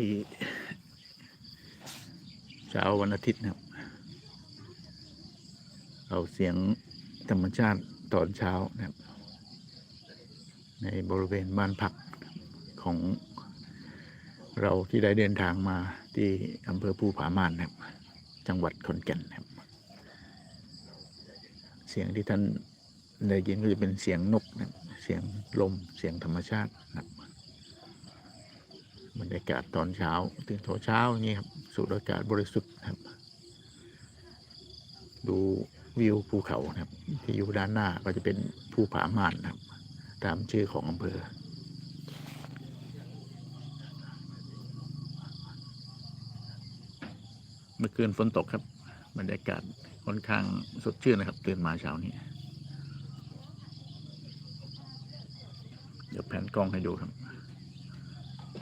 ดีเช้าวันอาทิตย์นะครับเราเสียงธรรมชาติตอนเช้านะครับ ในบริเวณบ้านพักของเราที่ได้เดินทางมาที่อำเภอภูผาม่านนะครับ จังหวัดขอนแก่นนะครับ เสียงที่ท่านได้ยินก็จะเป็นเสียงนกนะครับเสียงลมเสียงธรรมชาตินะครับ บรรยากาศตอนเช้าตื่นเช้าอย่างนี้ครับสูดอากาศบริสุทธิ์ครับ ดูวิวภูเขาครับ ที่อยู่ด้านหน้าก็จะเป็นภูผาม่านครับ ตามชื่อของอำเภอเมื่อคืนฝนตกครับ บรรยากาศค่อนข้างสดชื่นนะครับ ตื่นมาเช้านี้ เดี๋ยวแผนกล้องให้ดูครับ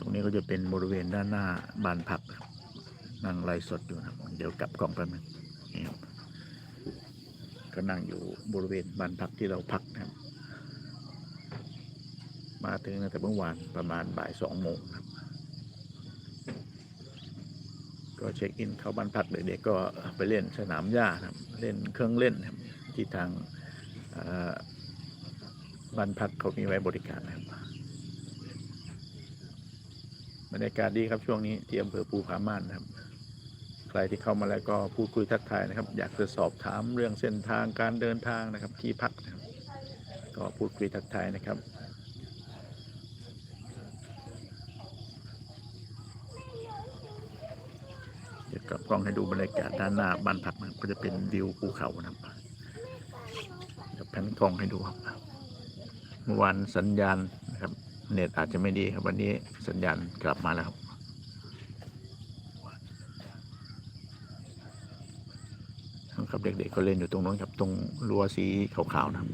รงนี้ก็จะเป็นบริเวณด้านหน้าบ้านพักนั่งไลฟ์สดอยู่นะครับเดี๋ยวกลับกล้องแป๊บนึงนี่ครับก็นั่งอยู่บริเวณบ้านพักที่เราพักนะครับ มาถึงตั้งแต่เมื่อวานประมาณบ่ายสองโมงครับ ก็เช็คอินเข้าบ้านพักเด็กๆก็ไปเล่นสนามหญ้าครับ เล่นเครื่องเล่นครับที่ทางบ้านพักเขามีไว้บริการนะครับ บรรยากาศดีครับช่วงนี้ที่อำเภอภูผาม่านนะครับ ใครที่เข้ามาแล้วก็พูดคุยทักทายนะครับ อยากจะสอบถามเรื่องเส้นทางการเดินทางนะครับ ที่พักนะครับก็พูดคุยทักทายนะครับเดี๋ยวกลับกล้องให้ดูบรรยากาศด้านหน้าบ้านพักนะครับก็จะเป็นวิวภูเขานะครับเดี๋ยวแผนกล้องให้ดูครับเมื่อวานสัญญาณ เน็ตอาจจะไม่ดีครับ วันนี้สัญญาณกลับมาแล้วครับครับเด็กๆก็เล่นอยู่ตรงนู้นครับตรงรั้วสีขาวๆนะครับ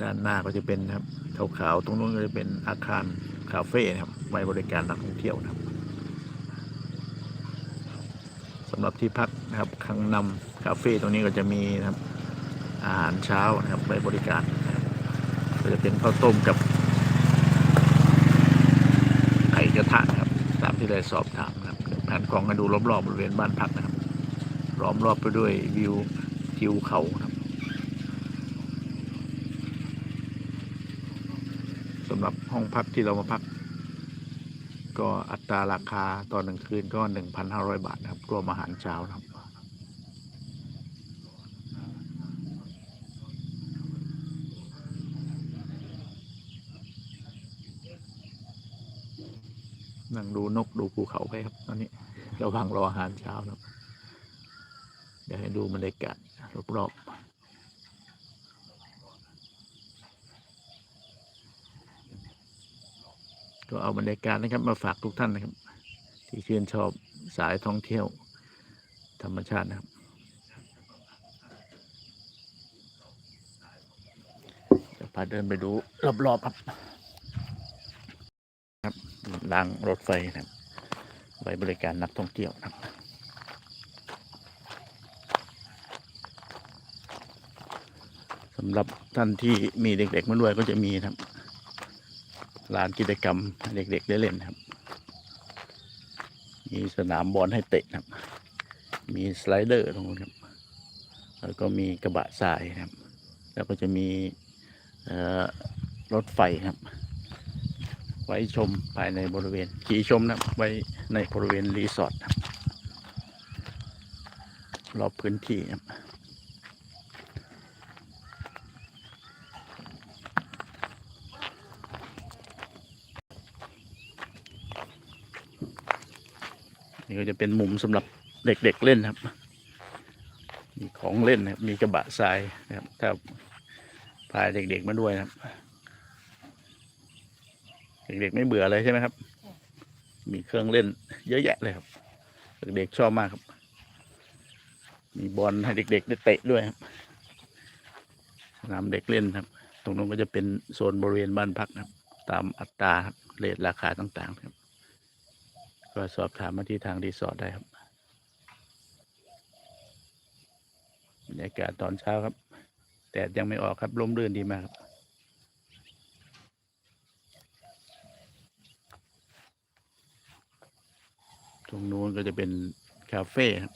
ด้านหน้าก็จะเป็นครับขาวๆตรงนู้นก็จะเป็นอาคารคาเฟ่นะครับไว้บริการนักท่องเที่ยวนะครับสำหรับที่พักนะครับคังนำคาเฟ่ตรงนี้ก็จะมีนะครับอาหารเช้านะครับไว้บริการนะครับก็จะเป็นข้าวต้มกับไข่กระทะนะครับ ตาม ที่ได้สอบถามครับแผนกล้องกันดูรอบๆบริเวณบ้านพักนะครับล้อมรอบไปด้วยวิวทิวเขาครับสำหรับห้องพักที่เรามาพัก ก็อัตราราคาตอนหนึ่งคืนก็ 1,500 บาทนะครับรวมอาหารเช้านะครับ นั่งดูนกดูภูเขาไปครับตอนนี้ระหว่างรออาหารเช้านะครับ เดี๋ยวให้ดูบรรยากาศรอบๆก็เอาบรรยากาศนะครับมาฝากทุกท่านนะครับ ที่ชื่นชอบสายท่องเที่ยว ธรรมชาตินะครับจะพาเดินไปดูรอบๆครับ รางรถไฟนะครับไว้บริการนักท่องเที่ยวนะครับสำหรับท่านที่มีเด็กๆมาด้วยก็จะมีนะครับลานกิจกรรมเด็กๆได้เล่นครับ มีสนามบอลให้เตะครับ มีสไลเดอร์ตรงนู้นครับ แล้วก็มีกระบะทรายครับ แล้วก็จะมีรถไฟครับ ไว้ชมภายในบริเวณ ขี่ชมนะไว้ในบริเวณรีสอร์ทรอบพื้นที่ครับนี่ก็จะเป็นมุมสำหรับเด็กๆเล่นครับ มีของเล่นนะครับ มีกระบะทรายนะครับถ้าพาเด็กๆมาด้วยนะครับ เด็กๆไม่เบื่อเลยใช่ไหมครับ มีเครื่องเล่น เยอะแยะเลยครับ เด็กๆชอบมากครับ มีบอลให้เด็กๆได้เตะด้วยครับสนามเด็กเล่นครับ ตรงนู้นก็จะเป็นโซนบริเวณบ้านพักนะครับ ตามอัตราครับเรทราคาต่างๆครับ ก็สอบถามมาที่ทางรีสอร์ทได้ครับบรรยากาศตอนเช้าครับแดดยังไม่ออกครับร่มรื่นดีมากครับ ตรงนู้นก็จะเป็นคาเฟ่ครับ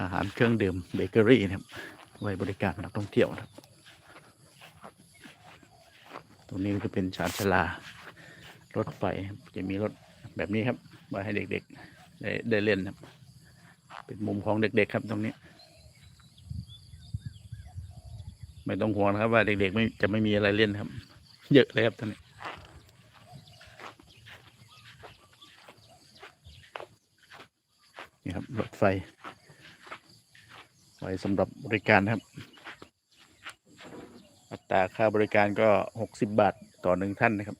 อาหารเครื่องดื่มเบเกอรี่นะครับ ไว้บริการนักท่องเที่ยวนะครับ ตรงนี้ก็จะเป็นชานชลารถไฟจะมีรถแบบนี้ครับไว้ให้เด็กๆได้ได้เล่นครับ เป็นมุมของเด็กๆครับตรงนี้ ไม่ต้องห่วงนะครับว่าเด็กๆไม่จะไม่มีอะไรเล่นครับ เยอะเลยครับตอนนี้ นี่ครับรถไฟ ไว้สำหรับบริการครับ อัตราค่าบริการก็หกสิบบาทต่อหนึ่งท่านนะครับ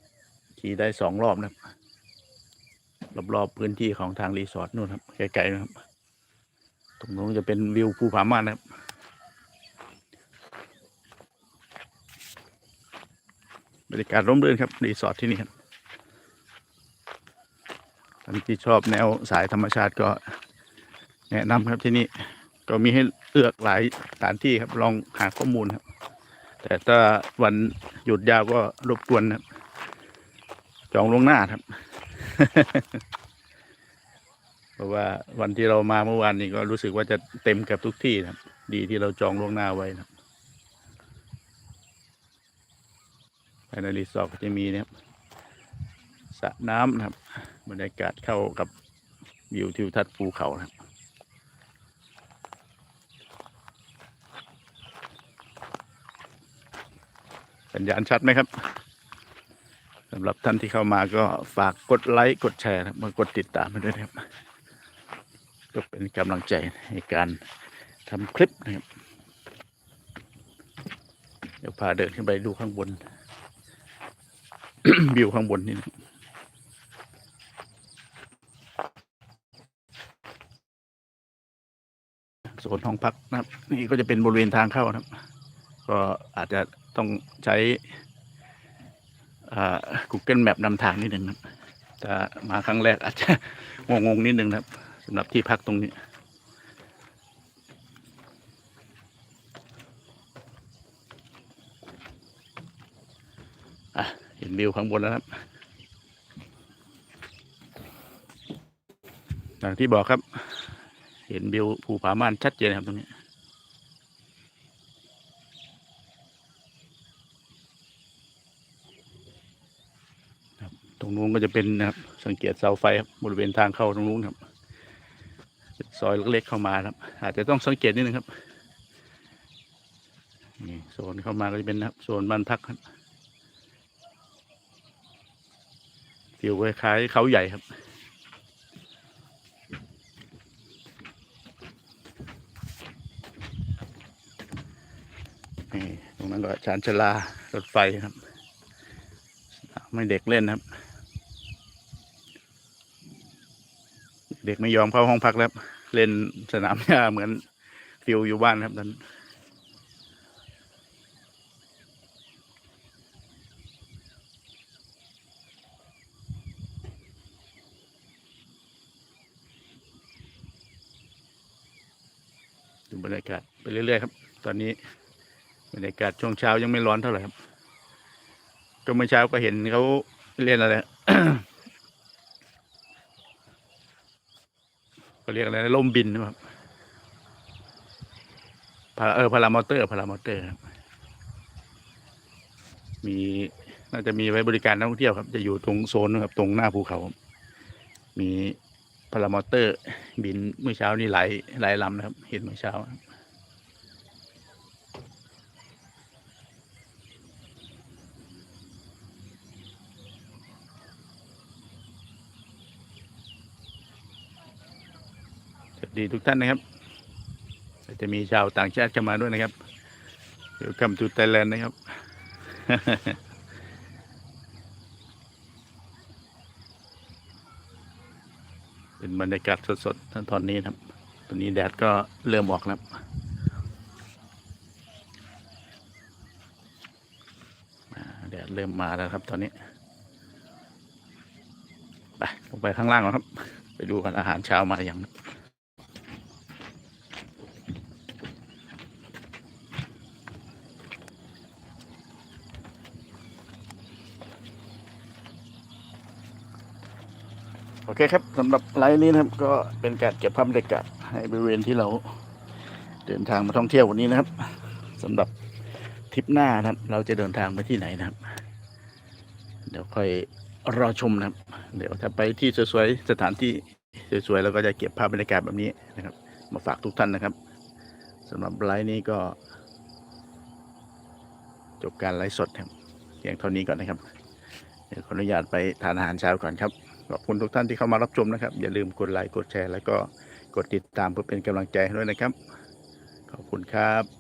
ขี่ได้สองรอบนะครับ รอบๆพื้นที่ของทางรีสอร์ทนู่นครับ ไกลๆนะครับ ตรงนู้นจะเป็นวิวภูผาม่านนะครับบรรยากาศร่มรื่นครับรีสอร์ทที่นี่ครับท่านที่ชอบแนวสายธรรมชาติก็ แนะนำครับที่นี่ก็มีให้เลือกหลายสถานที่ครับ ลองหาข้อมูลครับ แต่ถ้าวันหยุดยาวก็รบกวนนะครับ จองล่วงหน้าครับ เพราะว่าวันที่เรามาเมื่อวานนี้ก็รู้สึกว่าจะเต็มกับทุกที่ครับ ดีที่เราจองล่วงหน้าไว้ครับภายในรีสอร์ทก็จะมีนะครับสระน้ำนะครับบรรยากาศเข้ากับวิวทิวทัศน์ภูเขานะครับ สัญญาณชัดไหมครับสำหรับท่านที่เข้ามาก็ฝากกดไลค์กดแชร์นะครับมากดติดตามมาด้วยนะครับ ก็เป็นกำลังใจในการทำคลิปนะครับ เดี๋ยวพาเดินขึ้นไปดูข้างบน วิวข้างบนนี่นะโซนห้องพักนะครับ นี่ก็จะเป็นบริเวณทางเข้านะครับ ก็อาจจะ ต้องใช้ Google Map นำทางนิดหนึ่งครับถ้ามาครั้งแรกอาจจะงงๆนิดหนึ่งครับสำหรับที่พักตรงนี้เห็นวิวข้างบนแล้วครับอย่างที่บอกครับ เห็นวิวภูผาม่านชัดเจนครับตรงนี้ ตรง นู้นก็จะเป็นนะครับ สังเกตเสาไฟครับบริเวณทางเข้าตรงนู้นครับซอยเล็กๆเข้ามาครับ อาจจะต้องสังเกตนิดนึงครับนี่โซนเข้ามาก็จะเป็นนะครับโซนบ้านพักครับฟิวคล้ายๆเขาใหญ่ครับนี่ตรงนั้นก็ชานชาลารถไฟครับ ไม่เด็กเล่นครับ เด็กไม่ยอมเข้าห้องพักแล้วเล่นสนามหญ้าเหมือนฟิวอยู่บ้านครับตอนนดูบรรยากาศไปเรื่อยๆครับ ตอนนี้บรรยากาศช่วงเช้ายังไม่ร้อนเท่าไหร่ครับ ก็เมื่อเช้าก็เห็นเขาเรียนอะไร เขาเรียกอะไรนะล่มบินนะครับพาเออพารามอเตอร์พารามอเตอร์ครับมีน่าจะมีไว้บริการนักท่องเที่ยวครับ จะอยู่ตรงโซนนะครับ ตรงหน้าภูเขา มีพารามอเตอร์ บินเมื่อเช้านี่หลายหลายลำนะครับ เห็นเมื่อเช้า ดีทุกท่านนะครับ จะมีชาวต่างชาติเข้ามาด้วยนะครับ Welcome to Thailand นะครับ เป็นบรรยากาศสดๆตอนนี้นะครับ ตอนนี้แดดก็เริ่มออกแล้วอ่าแดดเริ่มมาแล้วครับ ตอนนี้ ไปลงไปข้างล่างก่อนครับ ไปดูกันอาหารเช้ามาอย่าง อเคครับสำหรับไลฟ์นี้นะครับ ก็เป็นการเก็บภาพบรรยากาศให้บริเวณที่เราเดินทางมาท่องเที่ยววันนี้นะครับสำหรับทริปหน้านะครับ เราจะเดินทางไปที่ไหนนะครับ เดี๋ยวค่อยรอชมนะครับ เดี๋ยวถ้าไปที่สวยๆสถานที่สวยๆเราก็จะเก็บภาพบรรยากาศแบบนี้นะครับ มาฝากทุกท่านนะครับสำหรับไลฟ์นี้ก็ จบการไลฟ์สดครับเพียงเท่านี้ก่อนนะครับเดี๋ยวขออนุญาตไปทานอาหารเช้าก่อนครับ ขอบคุณทุกท่านที่เข้ามารับชมนะครับ อย่าลืมกดไลค์กดแชร์ แล้วก็กดติดตามเพื่อเป็นกำลังใจให้ด้วยนะครับ ขอบคุณครับ